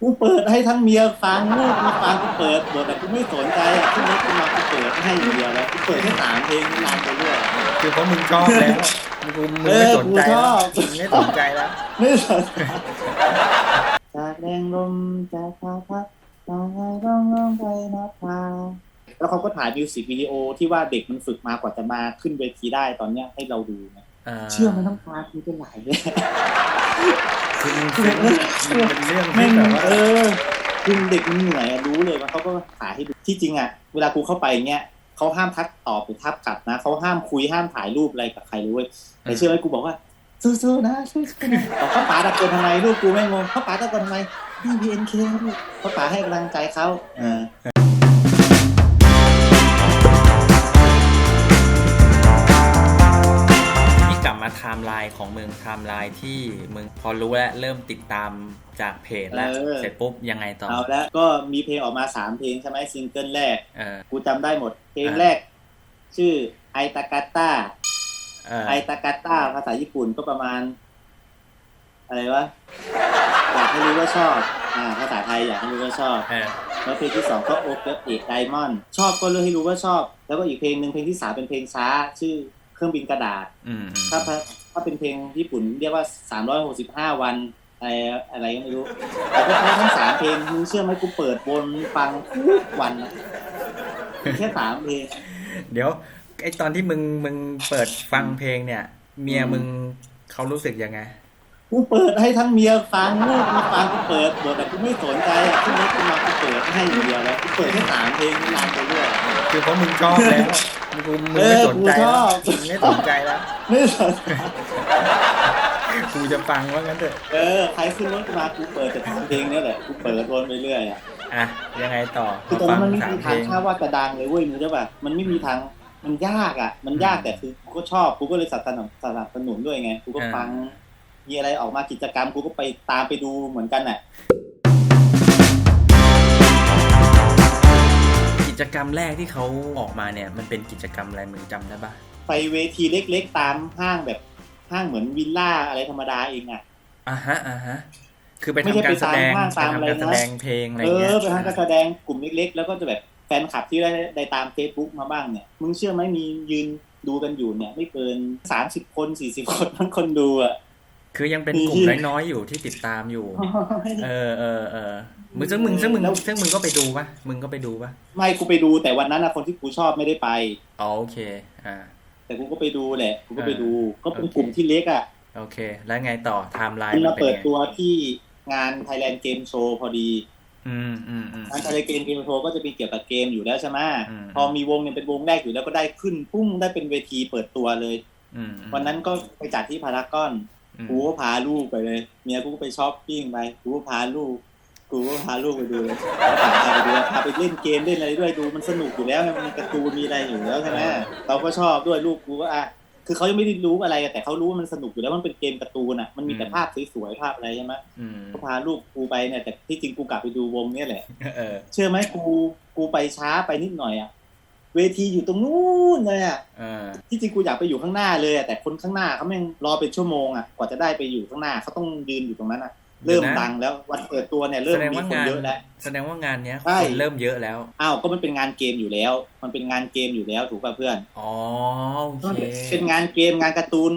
กูเปิดให้ทั้งเมียฟังลูกกูฟังกูเปิดหมดแต่กูไม่สนใจอะขึ้นรถกูมากูเปิดให้อย่างเดียวแล้วกูเปิดแค่สามเพลงนานไปเรื่อย คือเพราะมึงชอบแล้วมึงมึงเอไม่อสนใจกูชแล้อวบ มึงไม่สนใจแล้ว ไม่สนใจจากแรงลมจากพาพัดตอนไงร้องร้องไปนับพาแล้วเขาก็ถ่ายมิวสิกวิดีโอที่ว่าเด็กมันฝึกมากว่าจะมาขึ้นเวทีได้ตอนเนี้ยให้เราดูนะเชื่อไหมน้ำตาคือจะไหลเลย คือมันเป็นเรื่องที่แม่งแบบว่า เออคือเด็กมันเหนื่อยอะรู้เลยว่าเขาก็ถ่าให้ดูที่จริงอะเวลากูเข้าไปเงี้ยเขาห้ามทักตอบหรือทักกลับนะเขาห้ามคุยห้ามถ่ายรูปอะไรกับใครเลยเว้ยแต่เชื่อไหมกูบอกว่าสู้ๆนะสู้ๆนะบอกเขาป๋าตะโกนทำไมลูกกูไม่งงเขาป๋าตะโกนทำไมนี่พีเอ็นเคลูกเขาป๋าให้กำลังใจเขาเออ มาไทม์ไลน์ของมึงไทม์ไลน์ที่มึงพอรู้แล้วเริ่มติดตามจากเพจแล้วเสร็จปุ๊บยังไงต่อ เอาแล้วก็มีเพลงออกมาสามเพลงใช่ไหมซิงเกิลแรก เออ กูจำได้หมด เพลงอ่า แรก ชื่อไอตากาต้าเออไอตากาต้าภาษาญี่ปุ่นก็ประมาณ อะไรวะ อยากให้รู้ว่าชอบ อ่า ภาษาไทยอยากให้รู้ว่าชอบ เออแล้วเพลงที่สองก็โอเกเอกไดมอนด์ชอบก็รู้ให้รู้ว่าชอบ แล้วก็อีกเพลงหนึ่งเพลงที่สามเป็นเพลงช้า ชื่อ เครื่องบินกระดาษอืมอืมถ้าถ้าเป็นเพลงญี่ปุ่นเรียกว่า365วันอะไรอะไรก็ไม่รู้แต่ก็ทั้งสามเพลงมึงเชื่อไหมกูเปิดวนฟังทุกวันนะแค่สามเพลงเดี๋ยวไอตอนที่มึงมึงเปิดฟังเพลงเนี่ย เมียมึงเขารู้สึกยังไงกูเปิดให้ทั้งเมียฟังลูกกูฟังกูเปิดหมดแต่กูไม่สนใจอะขึ้นรถกูมากูเปิดให้อย่างเดียวแล้วกูเปิดแค่สามเพลงนานไปเรื่อย คือเพราะมึงชอบแล้วมึงมึงเออไม่สนใจกูชแล้อวบมึงไม่สนใจแล้ว ไม่สนใจกูจะฟังว่างั้นเถอะ เออ ใครขึ้นรถกูมากูเปิดแต่สามเพลงเนี่ยแหละ กูเปิดวนไปเรื่อยอะอะ ยังไงต่อคือพอตอนฟันั้งนมันไม่สามมีเพทาลงงคาดว่าจะดังเลยเว้ยมึงใช่ป่ะ มันไม่มีทาง มันยากอะ มันยากแต่คือกูก็ชอบ กูก็เลยสนับสนุนสนับสนุนด้วยไง กูก็อ่าฟัง มีอะไรออกมากิจกรรม กูก็ไปตามไปดูเหมือนกันน่ะ จกรรมแรกที่เขาออกมาเนี่ย มันเป็นกิจกรรมอะไรมึงจำได้ปะไปเวทีเล็กๆ ตามห้างแบบห้างเหมือนวิลล่าอะไรธรรมดาเองอะอะฮะอะฮะคือไปไม่ใช่ทำการแสดงไปตามห้างไปตามอะไรทำการนะแสดงเพลงอะไรเอเงี้ยอไปทางการแสดงกลุ่มเล็กๆ แล้วก็จะแบบแฟนคลับที่ได้ได้ตามเฟซบุ๊กมาบ้างเนี่ย มึงเชื่อไหมมียืนดูกันอยู่เนี่ย ไม่เกินสามสิบคนสี่สิบคนทั้งคนดูอะ คือยังเป็นมีกลุ่มน้อยๆอยู่ที่ติดตามอยู่ เออเออเออ มึงซึ่งมึงซึ่งมึงแล้ว ซึ่งมึงก็ไปดูปะมึงก็ไปดูปะไม่กูไปดูแต่วันนั้นนะคนที่กูชอบไม่ได้ไป อ๋อโอเค อ่า แต่กูก็ไปดูแหละกูก็ไปอ่าดู ก็เป็นโอเคกลุ่มที่เล็กอะโอเค แล้วไงต่อไทม์ไลน์มันมันมาเป็นเปิดไงตัวที่งาน Thailand Game Show พอดี อืมอืมอืม งาน Thailand Game Game Show ก็จะมีเกี่ยวกับเกมอยู่แล้วใช่ไหมอืม พอมีวงเนี่ยเป็นวงแรกอยู่แล้วก็ได้ขึ้นพุ่งได้เป็นเวทีเปิดตัวเลย อืมอืมวันนั้นก็ไปจัดที่พารากอน อืมกูก็พาลูกไปเลย เมียกูก็ไปช้อปปิ้งไป กูก็พาลูก กูก็พาลูกไปดูเลยพาไปดูพาไปเล่นเกมเล่นอะไรด้วยดูมันสนุกอยู่แล้วไงมันมีการ์ตูนมีอะไรอยู่แล้วใช่ไหมเราก็ชอบด้วยลูกกูก็อะคือเขายังไม่ได้รู้อะไรอะแต่เขารู้ว่ามันสนุกอยู่แล้วมันเป็นเกมการ์ตูนอะมันมีแต่ภาพสวยๆภาพอะไรใช่ไหมอืมก็พาลูกกูไปเนี่ยแต่ที่จริงกูกลับไปดูวงเนี่ยแหละเออเชื่อไหมกูกูไปช้าไปนิดหน่อยอะเวทีอยู่ตรงนู้นเลยอะเออที่จริงกูอยากไปอยู่ข้างหน้าเลยอะแต่คนข้างหน้าเขาแม่งรอเป็นชั่วโมงอะกว่าจะได้ไปอยู่ข้างหน้าเขาต้องยืนอยู่ตรงนั้นอะ เริ่มดังแล้ววันเปิดตัวเนี่ยเริ่มแสดงมีว่าคนงานเยอะแล้วแสดงว่างานเนี้ยใช่คนเริ่มเยอะแล้วอ้าวก็มันเป็นงานเกมอยู่แล้ว มันเป็นงานเกมอยู่แล้วถูกป่ะเพื่อนอ๋อโอเคเป็นงานเกมงานการ์ตูน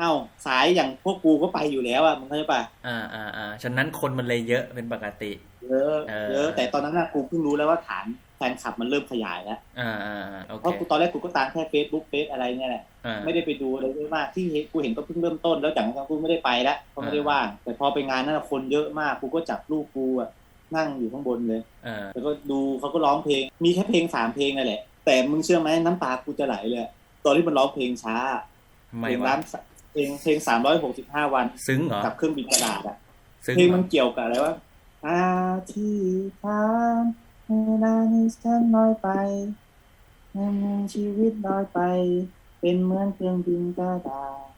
อ้าวสายอย่างพวกกูก็ไปอยู่แล้วอะมึงเข้าใจป่ะอ่าอ่าอ่าฉะนั้นคนมันเลยเยอะเป็นปกติเยอะเออเยอะแต่ตอนนั้นน่ะกูเพิ่งรู้แล้วว่าฐาน แฟนคลับมันเริ่มขยายแล้วอ่าอ่าอ่าโอเพเคราะกูตอนแรกกูก็ตามแค่เฟซบุ๊กเฟซอะไรเนี่ยแหละอ่าไม่ได้ไปดูอะไรเยอะมากที่เห็นกูเห็นก็เพิ่งเริ่มต้นแล้วจากนั้นกูไม่ได้ไปแล้วเพราะไม่ได้ว่างแต่พอไปงานนั้นนะคนเยอะมากกูก็จับลูกกูอะนั่งอยู่ข้างบนเลยเออแล้วก็ดูเขาก็ร้องเพลง มีแค่เพลงสามเพลงนั่นแหละ แต่มึงเชื่อไหมน้ำตากูจะไหลเลยอะตอนที่มันร้องเพลงช้าทำไมเพลงวะร้านเพลงเพลงสามร้อยหกสิบห้าวันซึ้งเหรอกับเครื่องบินกระดาษอะซึ้งเพลงเหรมัอนเกี่ยวกับอะไรวะอาที่ทาน เวลานี้ฉันน้อยไปในเมืองชีวิตน้อยไป เป็นเหมือนเครื่องบินกระดาษ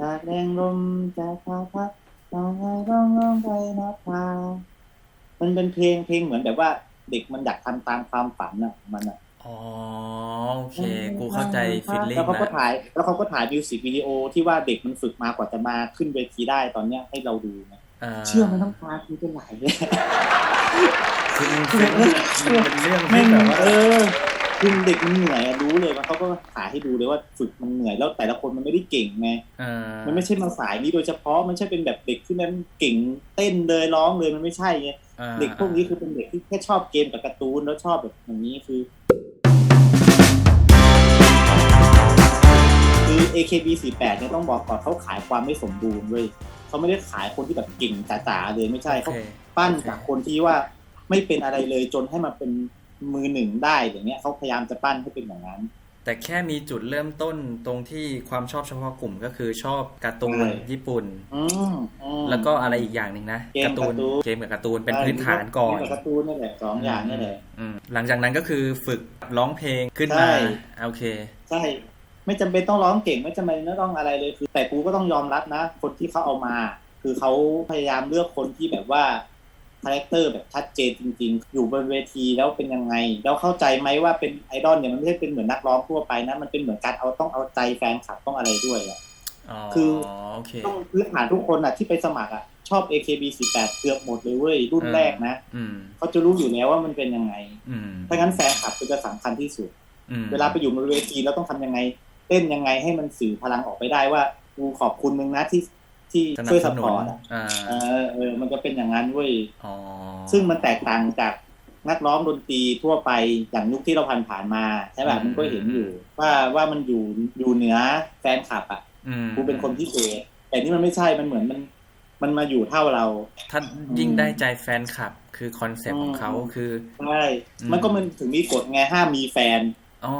จากแรงลมจากพาพัดตอนไงร้องร้องไปนับพามันเป็นเพลงเพลงเหมือนแบบว่า เด็กมันอยากทำตามความฝันอะมันอะอ๋อโอเค กูเข้าใจฟีลลิ่แล้งวเขาก็ละถ่าย แล้วเขาก็ถ่ายมิวสิกวิดีโอที่ว่าเด็กมันฝึกมากว่าจะมาขึ้นเวทีได้ตอนเนี้ยให้เราดูนะอ เชื่อมันต้องตาคือเป็นไหลเลยคือมันเป็นมันเป็นเรื่องแม่ที่งแบบว่าเออคือเด็กมันเหนื่อยอะรู้เลยว่าเขาก็ขายให้ดูเลยว่าฝึกมันเหนื่อยแล้วแต่ละคนมันไม่ได้เก่งไงเออมันไม่ใช่มาสายนี้โดยเฉพาะมันไม่ใช่เป็นแบบเด็กที่นั้นเก่งเต้นเลยร้องเลยมันไม่ใช่ไงอ่าเด็กพวกนี้คือเป็นเด็กที่แค่ชอบเกมกับการ์ตูนแล้วชอบแบบอย่างนี้คือคือ AKB48 เนี่ยต้องบอกก่อนเขาขายความไม่สมบูรณ์เว้ย เขาไม่ได้ขายคนที่แบบเก่งจ๋าๆเลยไม่ใช่โอเขาเคปั้นโอเคจากคนที่ว่าไม่เป็นอะไรเลยจนให้มาเป็นมือหนึ่งได้อย่างเงี้ยเขาพยายามจะปั้นให้เป็นอย่างนั้น แต่แค่มีจุดเริ่มต้นตรงที่ความชอบเฉพาะกลุ่มก็คือชอบการ์ตูนใช่ญี่ปุ่นอืมอืมแล้วก็อะไรอีกอย่างหนึ่งนะเกมการ์ตูนการ์ตูนเกมกับการ์ตูนเป็นพื้นฐานก่อนเมบการ์ตูนนี่แหละสองอย่างนี่แหละอืมหลังจากนั้นก็คือฝึกร้องเพลงขึ้นใช่มาโอเคใช่ ไม่จำเป็นต้องร้องเก่งไม่จำเป็นต้องอะไรเลยคือ แต่กูก็ต้องยอมรับนะ คนที่เขาเอามา คือเขาพยายามเลือกคนที่แบบว่าคาแรคเตอร์แบบชัดเจนจริง ๆ อยู่บนเวทีแล้วเป็นยังไง แล้วเข้าใจไหมว่าเป็นไอดอลเนี่ยมันไม่ใช่เป็นเหมือนนักร้องทั่วไปนะ มันเป็นเหมือนการเอาต้องเอาใจแฟนคลับต้องอะไรด้วยอะอ๋อคือโอเคต้องพื้นฐานทุกคนอะที่ไปสมัครอะชอบ AKB48 เกือบหมดเลยเว้ย รุ่นเออแรกนะอืมเขาจะรู้อยู่แล้วว่ามันเป็นยังไงอืมถ้างั้นแฟนคลับก็จะสำคัญที่สุดอืมเวลาไปอยู่บนเวทีแล้วต้องทำยังไง เต้นยังไงให้มันสื่อพลังออกไปได้ว่ากูขอบคุณมึงนะที่ที่สนัช่วยบสสนุปนอร์ตอะอ่าเออเออ มันจะเป็นอย่างนั้นเว้ยอ๋อซึ่งมันแตกต่างจากนักร้องดนตรีทั่วไปอย่างยุคที่เราผ่านผ่านๆมาใช่ป่ะมันก็เห็นอยู่ ว่าว่ามันอยู่อยู่เหนือแฟนคลับอะอืมกูเป็นคนพิเศษแต่นี่มันไม่ใช่มันเหมือนมันมันมาอยู่เท่าเรา ถ้ายิ่งได้ใจแฟนคลับ คือคอนเซ็ปต์ของเขาอืมคือใช่อืมมันก็มันถึงมีกฎไงห้ามมีแฟน อ๋อ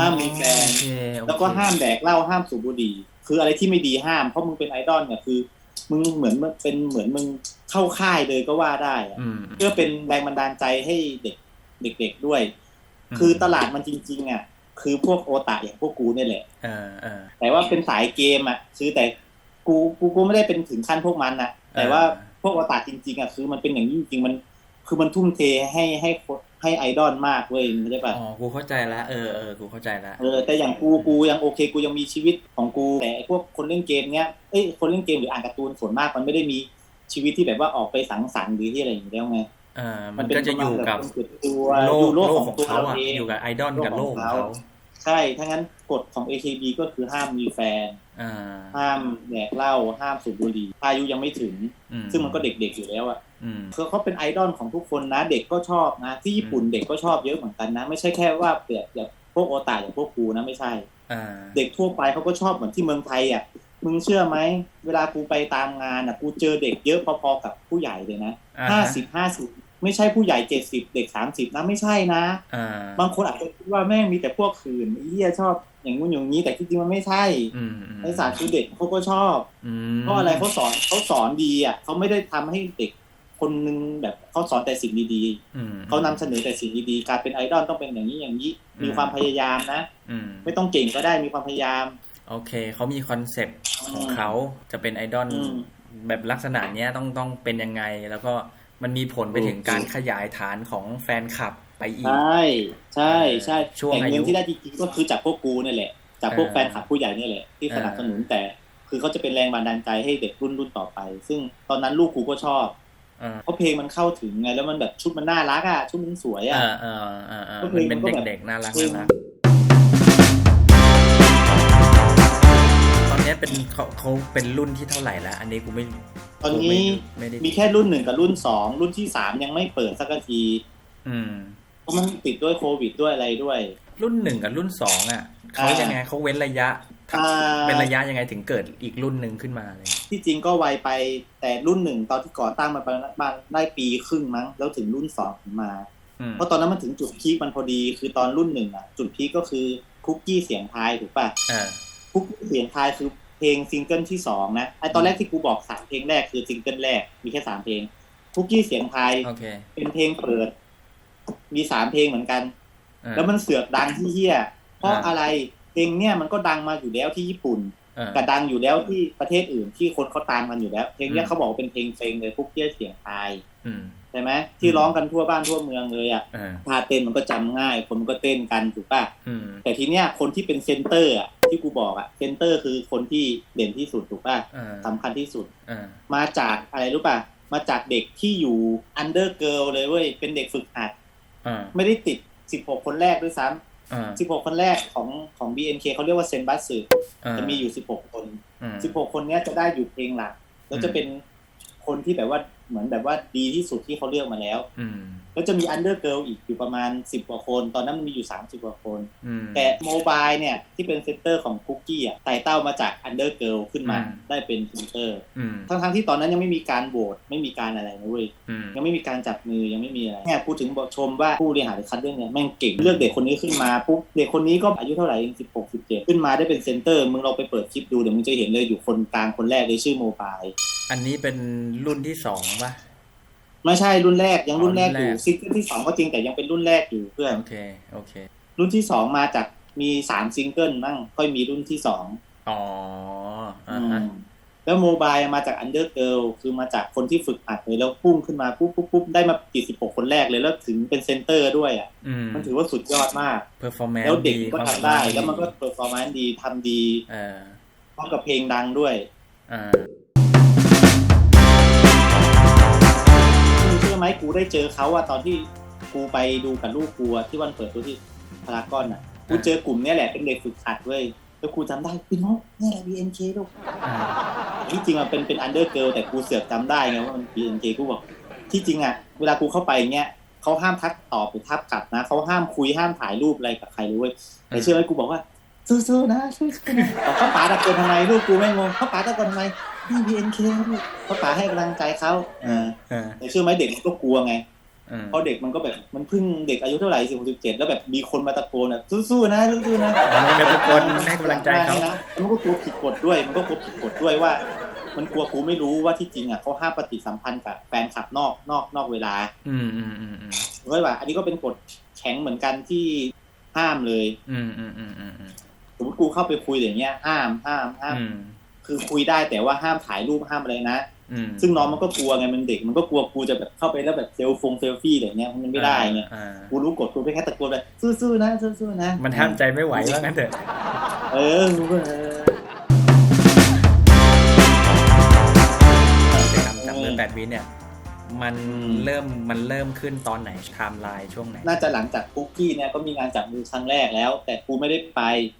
ห้ามมีแฟน โอเคโอเคแล้วก็ห้ามแดกเหล้าห้ามสูบบุหรี่ คืออะไรที่ไม่ดีห้ามเพราะมึงเป็นไอดอลเนี่ยคือ มึงเหมือนมึงเป็นเหมือนมึงเข้าค่ายเลยก็ว่าได้อะอืมเพื่อเป็นแรงบันดาลใจให้เด็กเด็ก ๆด้วยคือตลาดมันจริง ๆ อะ คือพวกโอตาอย่างพวกกูเนี่ยแหละ เออเออ แต่ว่าเป็นสายเกมอะคือแต่กูกูกูไม่ได้เป็นถึงขั้นพวกมันนะแต่ว่าพวกโอตาจริง ๆอะคือมันเป็นอย่างนี้จริงๆมัน คือมันทุ่มเทให้ให้ ให้ไอดอลมากเว้ยเข้าใจปะอ๋อกูเข้าใจแล้วเออเออกูเข้าใจแล้วเออแต่อย่างกูกูยังโอเคกูยังมีชีวิตของกูแต่ไอ้พวกคนเล่นเกมเนี้ยเอ้ยคนเล่นเกมหรืออ่านการ์ตูนส่วนมากมันไม่ได้มีชีวิตที่แบบว่าออกไปสังสรรค์หรือที่อะไรอย่างเงี้ยไงเออมันก็จะอยู่กับมันเป็นตัวโลอยู่กโลโลกกของของตัวเขาเราอะเองอยู่กับไอดอลกับโลกของเขา ใช่ถ้างั้นกฎของ AKB ก็คือห้ามมีแฟนอ่าห้ามแดกเหล้าห้ามสูบบุหรี่อายุยังไม่ถึงอืมซึ่งมันก็เด็กๆอยู่แล้วอะอืมคือเขาเป็นไอดอลของทุกคนนะ เด็กก็ชอบนะ ที่ญี่ปุ่นเด็กก็ชอบเยอะเหมือนกันนะ ไม่ใช่แค่ว่าเปรียบอย่างพวกโอตาอย่างพวกกูนะไม่ใช่อ่าเด็กทั่วไปเขาก็ชอบเหมือนที่เมืองไทยอะมึงเชื่อไหม เวลากูไปตามงานอะ กูเจอเด็กเยอะพอๆกับผู้ใหญ่เลยนะอ่าห้าฮะสิบห้าสิบ ไม่ใช่ผู้ใหญ่เจ็ดสิบเด็กสามสิบนะไม่ใช่นะอ่าบางคนอาจจะคิดว่าแม่งมีแต่พวกขืนไอ้เหี้ยชอบอย่างงู้นอย่างนี้แต่ที่จริงมันไม่ใช่อืมอืมไอ้สารคือเด็กเขาก็ชอบอืมเพราะอะไรเขาสอนเขาสอนดีอะเขาไม่ได้ทำให้เด็กคนนึงแบบเขาสอนแต่สิ่งดีอืมๆเขานำเสนอแต่สิ่งดีๆการเป็นไอดอลต้องเป็นอย่างนี้อย่างนี้มีอืมความพยายามนะอืมไม่ต้องเก่งก็ได้มีความพยายาม โอเคเขามีคอนเซปต์ของเขาจะเป็นไอดอลอืมแบบลักษณะเนี้ยต้องต้องเป็นยังไงแล้วก็ มันมีผลไปถึงโอเคการขยายฐานของแฟนคลับไปอีก ใช่ใช่ใช่ช่วงแต่อายุเงินที่ได้จริงๆก็คือจากพวกกูนี่แหละ จากพวกเออแฟนคลับผู้ใหญ่นี่แหละที่สนับสนุนแต่คือเขาจะเป็นแรงบันดาลใจให้เด็กรุ่นรุ่นต่อไป ซึ่งตอนนั้นลูกกูก็ชอบอ่าเพราะเพลงมันเข้าถึงไงแล้วมันแบบชุดมันน่ารักอะชุดมันสวยอะอ่าอ่าอ่าอ่าก็เพลมันงเป็นมันก็แบบเด็กๆน่ารักเพลงน่ารักตอนเนี้ยเป็นเขาเขาเป็นรุ่นที่เท่าไหร่แล้ว อันนี้กูไม่ ตอนนี้ไม่ได้มีแค่รุ่นหนึ่งกับรุ่นสองรุ่นที่สามยังไม่เปิดสักที อืมเพราะมันติดด้วยโควิดด้วยอะไรด้วย รุ่นหนึ่งกับรุ่นสองอะเขาอ่ายัยังไงเขาเว้นระยะอ่าเป็นระยะยังไงถึงเกิดอีกรุ่นหนึ่งขึ้นมาเลยที่จริงก็ไวไปแต่รุ่นหนึ่งตอนที่ก่อตั้งมาประมาณได้ปีครึ่งมั้ง แล้วถึงรุ่นสองถึงมาอืมเพราะตอนนั้นมันถึงจุดพีคมันพอดี คือตอนรุ่นหนึ่งอะ จุดพีคก็คือคุกกี้เสียงทายถูกป่ะอ่าคุกกี้เสียงทายคือ เพลงซิงเกิลที่สองนะไอตอนแรกที่กูบอกสามเพลงแรกคือซิงเกิลแรกมีแค่สามเพลงคุกกี้เสียงทายโอเคเป็นเพลงเปิด มีสามเพลงเหมือนกันอ่าแล้วมันเสือกดังที่เฮียเพราะอ่าอะไรเพลงเนี่ยมันก็ดังมาอยู่แล้วที่ญี่ปุ่นอ่ากับดังอยู่แล้วที่ประเทศอื่นที่คนเขาตามกันอยู่แล้ว เพลงเนี้อืยมเขาบอกว่าเป็นเพลงเพลงเลยคุกกี้เสียงทายอืมใช่ไหมที่ร้องกันทั่วบ้านทั่วเมืองเลยอะอ่าท่าเต้นมันก็จำง่ายคนมันก็เต้นกันถูกป่ะอืมแต่ทีเนี้ยคนที่เป็นเซนเตอร์อะ ที่กูบอกอะเซนเตอร์คือคนที่เด่นที่สุดถูกป่ะเออสำคัญที่สุดเออมาจากอะไรรู้ป่ะ มาจากเด็กที่อยู่อันเดอร์เกิลเลยเว้ย เป็นเด็กฝึกหัดเออไม่ได้ติด16คนแรกด้วยซ้เออำ16คนแรกของของ BNK เขาเรียกว่าเซนบัสสึเออจะมีอยู่16คนอืม16คนเนี้ยจะได้อยู่เพลงหลัก แล้วจะเป็นคนที่แบบว่า เหมือนแบบว่าดีที่สุดที่เขาเลือกมาแล้วอืมแล้วจะมีอันเดอร์เกิลอีกอยู่ประมาณ10กว่าคน ตอนนั้นมันมีอยู่30กว่าคนอืมแต่โมบายเนี่ย ที่เป็นเซนเตอร์ของคุกกี้อะไต่เต้ามาจากอันเดอร์เกิลขึ้นมาอืมได้เป็นเซนเตอร์อืมทั้งทั้งๆที่ตอนนั้นยังไม่มีการโหวตไม่มีการอะไรนะเว้ยอืมยังไม่มีการจับมือยังไม่มีอะไรแค่พูดถึงบอกชมว่าผู้บริหารหรือคัดเรื่องเนี่ยแม่งเก่งเลือกเด็กคนนี้ขึ้นมาปุ๊บเด็กคนนี้ก็อายุเท่าไหร่เองสิบหกสิบเจ็ดขึ้นมาได้เป็นเซนเตอร์มึงเราไปเปิดคลิปดูเดี๋ยวมึงจะเห็นเลยอยู่คนกลางคนแรกเลยชื่อโมบายอันนี้เป็นรุ่นที่สองป่ะไม่ใช่รุ่นแรกยังรุ่นแรกอยู่รุ่นแรกซิงเกิลที่สองก็จริงแต่ยังเป็นรุ่นแรกอยู่เพื่อนโอเคโอเค รุ่นที่สองมาจากมีสามซิงเกิลมั่งค่อยมีรุ่นที่สองอ๋ออ่าฮะอืมแล้วโมบายมาจากอันเดอร์เกิลคือมาจากคนที่ฝึกหัดเลยแล้วพุ่งขึ้นมาปุ๊บปุ๊บปุ๊บได้มากี่สิบหกคนแรกเลยแล้วถึงเป็นเซนเตอร์ด้วยอะอืมมันถือว่าสุดยอดมากเพอร์ฟอร์แมนซ์แล้วเด็กดีก็ความทำได้สาารถแล้วมันก็เปอร์ฟอร์แมนซ์ดีทำดีเออพร้อมกับเพลงดังด้วยอ่า ไหมกูได้เจอเขาอะตอนที่กูไปดูกับลูกกูอะที่วันเปิดตัวที่พารากอนอะกูเจอกลุ่มเนี้ยแหละเป็นเด็กฝึกหัดเว้ยแล้วกูจำได้พี่น้องเนี่ยแหละ BNK ลูกอ่าที่จริงมันเป็นเป็นอันเดอร์เกิลแต่กูเสือกจำได้ไงว่ามัน BNK กูบอกที่จริงอะเวลากูเข้าไปเงี้ยเขาห้ามทักตอบหรือทักกลับนะเขาห้ามคุยห้ามถ่ายรูปอะไรกับใครเลยเว้ยแต่เชื่อไหมกูบอกว่าสู้ๆนะสู้ๆนะบอกเขาป๋าตะโกนทำไมลูกกูไม่งงเขาป๋าตะโกนทำไม นี่ BNK ลูกเขาป๋าให้กำลังใจเขาเออเออแต่เชื่อไหมเด็กมันก็กลัวไงเออเพราะเด็กมันก็แบบมันเพิ่งเด็กอายุเท่าไหร่สิบหกสิบเจ็ดแล้วแบบมีคนมาตะโกนแบบสู้ๆนะสู้ๆนะมันเป็นทุกคนให้กำลังใจเขา นะแล้วมันก็กลัวผิดกฎด้วย มันก็กลัวผิดกฎด้วยว่า มันกลัวกูไม่รู้ว่าที่จริงอะเขาห้ามปฏิสัมพันธ์กับแฟนคลับนอกนอกนอกเวลาอืมอืมอืมอืมเว้ยว่า อันนี้ก็เป็นกฎแข็งเหมือนกันที่ห้ามเลยอืมอืมอืมอืมอืมสมมติกูเข้าไปคุยอย่างเงี้ยห้ามห้ามห้าม อืม คือคุยได้แต่ว่าห้ามถ่ายรูปห้ามอะไรนะอืมซึ่งน้องมันก็กลัวไงมันเด็กมันก็กลัวกูจะแบบเข้าไปแล้วแบบเซลฟงเซลฟี่อะไรเงี้ยมันไม่ได้ไงอ่ากูรู้กฎกูไปแค่ตะโกนเลยสู้ๆนะสู้ๆนะมันห้ามใจไม่ไหวว่างั้นเถอะเออกูก็เออจะทำจากเรื่องแปดวิเนี่ยมันเริ่มมันเริ่มขึ้นตอนไหนไทม์ไลน์ช่วงไหน น่าจะหลังจากคุกกี้เนี่ยก็มีงานจับมือครั้งแรกแล้ว แต่กูไม่ได้ไปอืม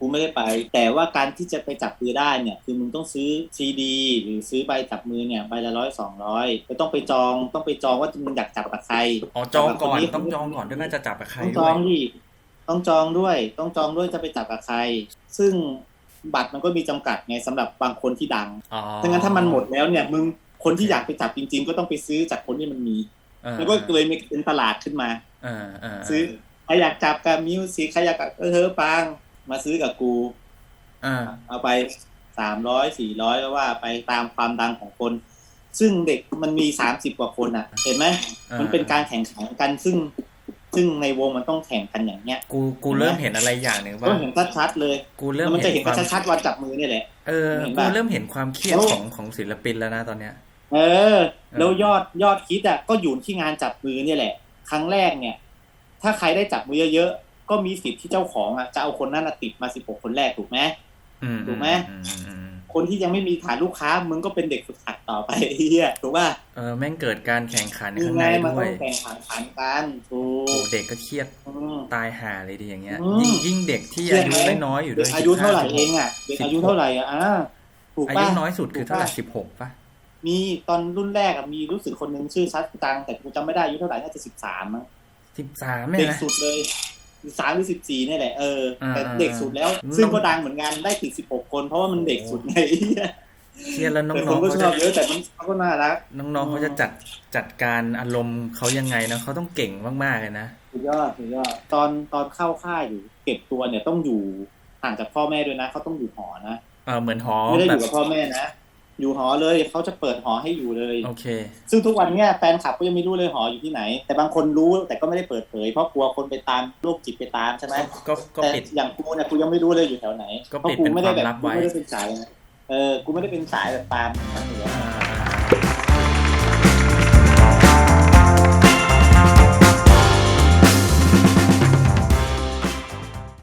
กูไม่ได้ไป แต่ว่าการที่จะไปจับมือได้เนี่ย คือมึงต้องซื้อซีดี หรือซื้อใบจับมือเนี่ยใบละร้อยสองร้อยก็ต้องไปจองต้องไปจองว่ามึงอยากจับกับใครอ๋อจองก่อนจับกับคต้องจองก่อนด้วยน่าจะจับกับใครต้องจด้วอยงดิต้องจองด้วย ต้องจองด้วยจะไปจับกับใคร ซึ่งบัตรมันก็มีจำกัดไงสำหรับบางคนที่ดังอ๋อดังนั้นถ้ามันหมดแล้วเนี่ยมึงคนที่อยากไปจับจริง ๆ ก็ต้องไปซื้อจากคนที่มันมีเออแล้วก็เลยมีเป็นตลาดขึ้นมาเออเออซื้อใครอยากจับกับมิวสิกใครอยากกับเออเฮ้อปัง มาซื้อกับกูอ่าเอาไปสามร้อยสี่ร้อยก็ว่าไปตามความดังของคน ซึ่งเด็กมันมีสามสิบกว่าคนอะ เห็นไหมมันเป็นการแข่งขันกันซึ่ง ซึ่งในวงมันต้องแข่งกันอย่างเงี้ย กูกูเริ่มเห็นอะไรอย่างหนึ่งก็ว่าเห็นชัดๆเลยกูเริ่มแล้วมันจะเห็เห็นนความชัดๆวันจับมือเนี่ยแหละเออเห็นกูปะเริ่มเห็นความเครียดแล้วของของศิลปินแล้วนะตอนเนี้ย เออ แล้วยอดยอดคิดอะก็อยู่ที่งานจับมือเนี่ยแหละ ครั้งแรกเนี่ย ถ้าใครได้จับมือเยอะๆ ก็มีสิทธิ์ที่เจ้าของอะจะเอาคนนั้นนะติดมาสิบหกคนแรกถูกไหมอืมถูกไหมอือือืมคนที่ยังไม่มีฐานลูกค้ามึงก็เป็นเด็กฝึกหัดต่อไปเฮียถูกป่ะเออแม่งเกิดการแข่งขันยัข้างงไงในมันด้วต้อยงแข่งขันขันกันถูโอ้กเด็กก็เครียดอืมตายห่าเลยดีอย่างเงี้ยอืมยิ่งยิ่งเด็กที่เครียอาดยุไหมน้อยๆอยู่ด้เด็วยกอายุเท่าไหร่15เองอะเด็กอายุเท่าไหร่อะอ่าถูกอาป่ะยุน้อยสุดคือเท่าไหร่ถูกปะสิบหกป่ะมีตอนรุ่นแรกอะมีรู้สึกคนหนึ่งชื่อชัดตังแต่กูจำไม่ได้อายุเท่าไหร่น่าจะสิบสามมั้งสิบสามเนี่เด็ยกนะสุดเลย สามหรือสิบสี่นี่แหละเออแต่อ่าเด็กสุดแล้วอืมซึ่งก็ดังเหมือนกันได้ติดสิบหกคน เพราะว่ามันเด็กสุดไงเครียดแล้วน้แต่คอนงๆก็เขาชจะอบเยอะแต่มันเขาก็น่ารักน้องๆเขาจะจัดจัดการอารมณ์เขายังไงนะเขาต้องเก่งมากๆเลยนะสุดยอดสุดยอดตอนตอนเข้าค่ายอยู่เก็บตัวเนี่ยต้องอยู่ห่างจากพ่อแม่ด้วยนะเขาต้องอยู่หอนะเออเหมือนหอไม่ได้อแบบยู่กับพ่อแม่นะ อยู่หอเลยเขาจะเปิดหอให้อยู่เลย โอเค ซึ่งทุกวันเนี้ยแฟนคลับก็ยังไม่รู้เลยหออยู่ที่ไหน แต่บางคนรู้แต่ก็ไม่ได้เปิดเผยเพราะกลัวคนไปตามโรคจิตไปตามใช่ไหมก็ก็แต่ปิด อย่างกูเนี่ยกูยังไม่รู้เลยอยู่แถวไหนก็เพราะปิดกูไม่ได้แบบเป็นความลับกูไว้ ไม่ได้เป็นสายนะเออกูไม่ได้เป็นสายแบบตามทางเหนืออ่า